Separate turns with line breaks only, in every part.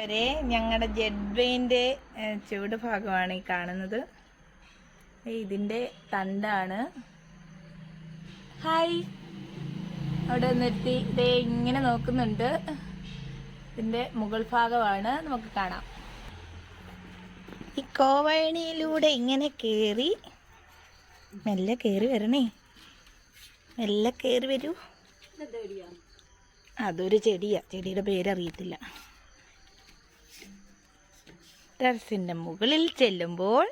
വരെ ഞങ്ങളുടെ ജെഡ് വെയിന്റെ ചുവട് ഭാഗമാണ് ഈ കാണുന്നത്. ഇതിന്റെ ഇതിന്റെ തണ്ടാണ്. ഹായ്. അവിടെ നിർത്തി ഇതേ ഇങ്ങനെ നോക്കുന്നുണ്ട്. ഇതിന്റെ മുകൾ ഭാഗമാണ്. നമുക്ക് കാണാം. ഈ കോവഴണിയിലൂടെ ഇങ്ങനെ കയറി മെല്ലെ കയറി വരണേ. മെല്ലെ കയറി വരൂ. അതൊരു ചെടിയാ. ചെടിയുടെ പേരറിയത്തില്ല. ടെറസിന്റെ മുകളിൽ ചെല്ലുമ്പോൾ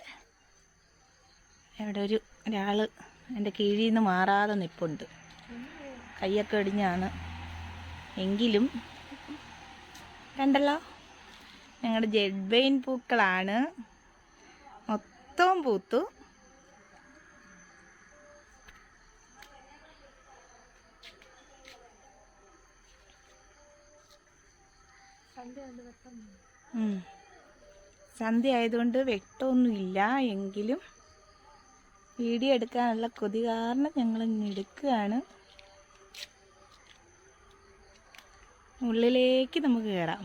ഇവിടെ ഒരു ഒരാൾ എന്റെ കീഴിൽ നിന്ന് മാറാതെ നിൽപ്പുണ്ട് കയ്യൊക്കെ ഒടിഞ്ഞാണ് എങ്കിലും കണ്ടല്ലോ ഞങ്ങളുടെ ജെഡ്ബെയിൻ പൂക്കളാണ്. മൊത്തവും പൂത്തു. ഉം. സന്ധ്യ ആയതുകൊണ്ട് വെട്ടമൊന്നുമില്ല എങ്കിലും വീഡിയോ എടുക്കാനുള്ള കൊതി കാരണം ഞങ്ങൾ എടുക്കുകയാണ്. ഉള്ളിലേക്ക് നമുക്ക് കയറാം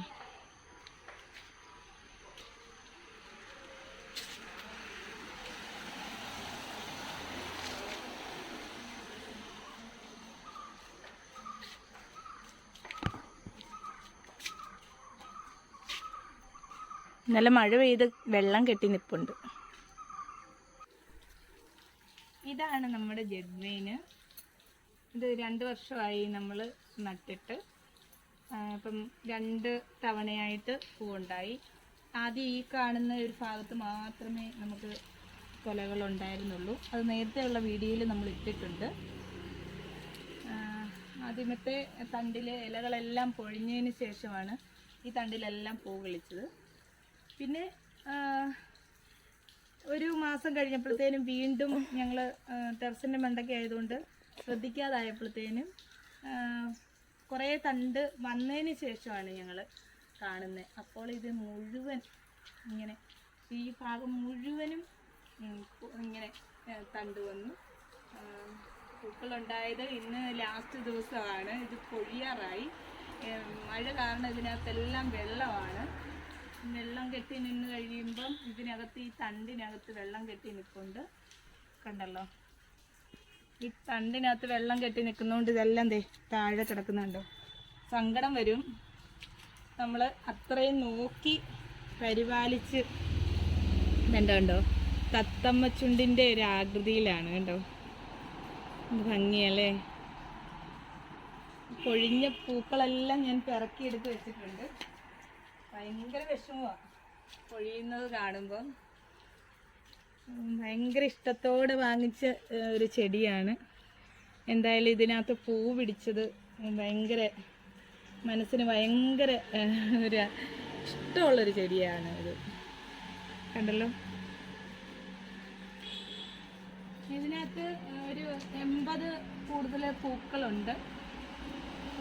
ഇന്നലെ മഴ പെയ്ത് വെള്ളം കെട്ടി നിൽപ്പുണ്ട് ഇതാണ് നമ്മുടെ ജഡ്വെയിന്. ഇത് രണ്ട് വർഷമായി നമ്മൾ നട്ടിട്ട് ഇപ്പം രണ്ട് തവണയായിട്ട് പൂവുണ്ടായി. ആദ്യം ഈ കാണുന്ന ഒരു ഭാഗത്ത് മാത്രമേ നമുക്ക് കൊലകൾ ഉണ്ടായിരുന്നുള്ളൂ അത് നേരത്തെയുള്ള വീഡിയോയിൽ നമ്മൾ ഇട്ടിട്ടുണ്ട്. ആദ്യമത്തെ തണ്ടിലെ ഇലകളെല്ലാം പൊഴിഞ്ഞതിന് ശേഷമാണ് ഈ തണ്ടിലെല്ലാം പൂ വിളിച്ചത്. പിന്നെ ഒരു മാസം കഴിഞ്ഞപ്പോഴത്തേനും വീണ്ടും ഞങ്ങൾ ടെറസിന്റെ മണ്ടൊക്കെ ആയതുകൊണ്ട് ശ്രദ്ധിക്കാതായപ്പോഴത്തേനും കുറേ തണ്ട് വന്നതിന് ശേഷമാണ് ഞങ്ങൾ കാണുന്നത് അപ്പോൾ ഇത് മുഴുവൻ ഇങ്ങനെ ഈ ഭാഗം മുഴുവനും ഇങ്ങനെ തണ്ട് വന്നു. പൂക്കളുണ്ടായത് ഇന്ന് ലാസ്റ്റ് ദിവസമാണ്. ഇത് പൊഴിയാറായി. മഴ കാരണം ഇതിനകത്തെല്ലാം വെള്ളമാണ്. വെള്ളം കെട്ടി നിന്ന് കഴിയുമ്പം ഇതിനകത്ത് ഈ തണ്ടിനകത്ത് വെള്ളം കെട്ടി നിൽക്കുന്നുണ്ട് കണ്ടല്ലോ? ഈ തണ്ടിനകത്ത് വെള്ളം കെട്ടി നിൽക്കുന്നതുകൊണ്ട് ഇതെല്ലാം ദേ താഴെ കിടക്കുന്നുണ്ടോ. സങ്കടം വരും. നമ്മൾ അത്രയും നോക്കി പരിപാലിച്ച് കണ്ടോ? തത്തമ്മ ചുണ്ടിന്റെ ഒരു ആകൃതിയിലാണ് കണ്ടോ? ഭംഗിയല്ലേ? പൊഴിഞ്ഞ പൂക്കളെല്ലാം ഞാൻ പിറക്കിയെടുത്ത് വെച്ചിട്ടുണ്ട്. ഭയങ്കര വിഷമമാണ് പൊഴിയുന്നത് കാണുമ്പം. ഭയങ്കര ഇഷ്ടത്തോടെ വാങ്ങിച്ച ഒരു ചെടിയാണ്. എന്തായാലും ഇതിനകത്ത് പൂ പിടിച്ചത് ഭയങ്കര മനസ്സിന് ഭയങ്കര ഒരു ഇഷ്ടമുള്ളൊരു ചെടിയാണ് ഇത്. കണ്ടല്ലോ? ഇതിനകത്ത് ഒരു എൺപത് കൂടുതൽ പൂക്കളുണ്ട്.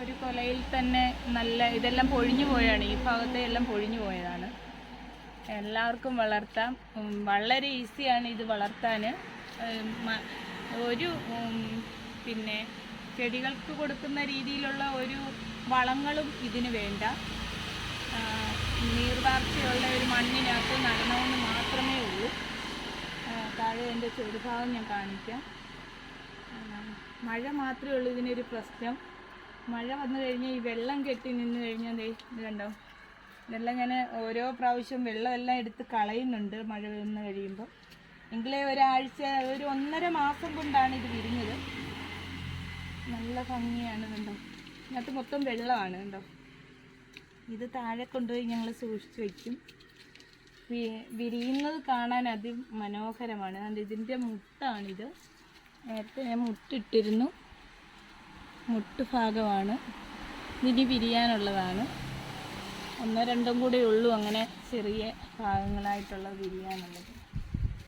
ഒരു കൊലയിൽ തന്നെ നല്ല ഇതെല്ലാം പൊഴിഞ്ഞു പോയാണ്. ഈ ഭാഗത്തെ എല്ലാം പൊഴിഞ്ഞു പോയതാണ്. എല്ലാവർക്കും വളർത്താം. വളരെ ഈസിയാണ് ഇത് വളർത്താൻ. ഒരു പിന്നെ ചെടികൾക്ക് കൊടുക്കുന്ന രീതിയിലുള്ള ഒരു വളങ്ങളും ഇതിന് വേണ്ട. നീർവാർച്ചയുള്ള ഒരു മണ്ണിനകത്ത് നടണമെന്ന് മാത്രമേ ഉള്ളൂ. താഴെ എന്റെ ചെറുഭാഗം ഞാൻ കാണിക്കാം. മഴ മാത്രമേ ഉള്ളൂ ഇതിനൊരു പ്രശ്നം. മഴ വന്നു കഴിഞ്ഞാൽ ഈ വെള്ളം കെട്ടി നിന്ന് കഴിഞ്ഞാൽ ഇത് കണ്ടോ? ഇതെല്ലാം ഞാൻ ഓരോ പ്രാവശ്യം വെള്ളമെല്ലാം എടുത്ത് കളയുന്നുണ്ട് മഴ വന്ന് കഴിയുമ്പോൾ എങ്കിലേ ഒരാഴ്ച ഒരു ഒന്നര മാസം കൊണ്ടാണ് ഇത് വിരിഞ്ഞത്. നല്ല ഭംഗിയാണ് കണ്ടോ? ഇതിനകത്ത് മൊത്തം വെള്ളമാണ് കണ്ടോ? ഇത് താഴെ കൊണ്ടുപോയി ഞങ്ങൾ സൂക്ഷിച്ചു വയ്ക്കും വിരിയുന്നത് കാണാൻ അതിമനോഹരമാണ്. ഇതിന്റെ മുട്ടാണിത്. നേരത്തെ ഞാൻ മുട്ടിട്ടിരുന്നു. മുട്ട് ഭാഗമാണ് ഇതിനി വിരിയാനുള്ളതാണ് ഒന്നോ രണ്ടും കൂടെ ഉള്ളൂ അങ്ങനെ ചെറിയ ഭാഗങ്ങളായിട്ടുള്ള വിരിയാനുള്ളത്